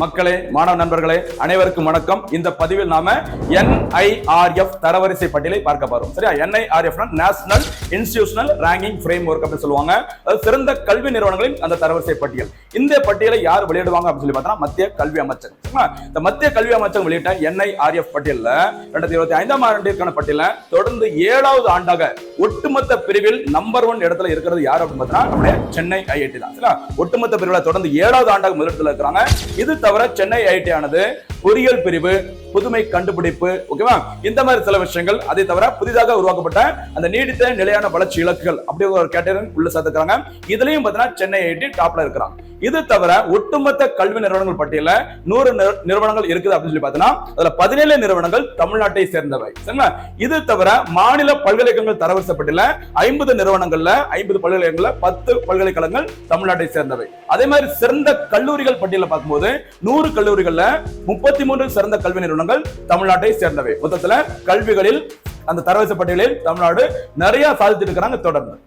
மக்களே மாணவ நண்பர்களே அனைவருக்கும் வணக்கம். இந்த பதிவில் நாம என்ஐஆர்எஃப் தரவரிசை பட்டியலை பார்க்க போறோம். சரியா? NIRF national institutional ranking framework அப்படின்னு சொல்லுவாங்க. சிறந்த கல்வி நிறுவனங்களின் அந்த தரவரிசை பட்டியல். இந்த பட்டியலை யார் வெளியிடுவாங்க அப்படின்னு சொல்லி பார்த்தா மத்திய கல்வி அமைச்சர். இந்த மத்திய கல்வி அமைச்சகம் வெளியிட்ட என்ஐஆர்எஃப் பட்டியலில் ரெண்டாயிரத்தி இருபத்தி ஐந்தாம் ஆண்டிற்கான பட்டியல தொடர்ந்து ஏழாவது ஆண்டாக ஒட்டுமொத்த பிரிவில் நம்பர் ஒன் இடத்துல இருக்கிறது யார் அப்படின்னு பார்த்தா சென்னை ஐஐடி தான். சரிங்களா? ஒட்டுமொத்த பிரிவில் தொடர்ந்து ஏழாவது ஆண்டாக முதலிடத்தில் இருக்கிறாங்க. இது தவிர சென்னை ஐடி ஆனது பொறியியல் பிரிவு புதுமை கண்டுபிடிப்பு ஓகேவா இந்த மாதிரி சில விஷயங்கள் அதை தவிர புதிதாக உருவாக்கப்பட்ட அந்த நீடித்த நிலையான வளர்ச்சி இலக்குகள் அப்படிங்கிற ஒரு கேட்டகரி உள்ள சேர்த்துக்கிறாங்க. இதுலயும் பார்த்தீங்கன்னா சென்னை ஐடி டாப்ல இருக்கிறாங்க இது தவிர ஒட்டுமொத்த கல்வி நிறுவனங்கள் பட்டியல நூறு நிறுவனங்கள் இருக்குது அப்படின்னு சொல்லி பார்த்தீங்கன்னா அதுல பதினேழு நிறுவனங்கள் தமிழ்நாட்டை சேர்ந்தவை. சரிங்களா? இது தவிர மாநில பல்கலைக்கழகங்கள் தரவரிசை பட்டியல ஐம்பது நிறுவனங்கள்ல ஐம்பது பல்கலைக்கழகங்கள்ல பத்து பல்கலைக்கழகங்கள் தமிழ்நாட்டை சேர்ந்தவை. அதே மாதிரி சிறந்த கல்லூரிகள் பட்டியல பார்க்கும்போது நூறு கல்லூரிகள்ல முப்பது முப்பத்தி மூன்று சிறந்த கல்வி நிறுவனங்கள் தமிழ்நாட்டை சேர்ந்தவை. மொத்தத்துல கல்விகளில் அந்த தரவரிசை பட்டியலில் தமிழ்நாடு நிறைய சாதித்து இருக்கிறாங்க தொடர்ந்து.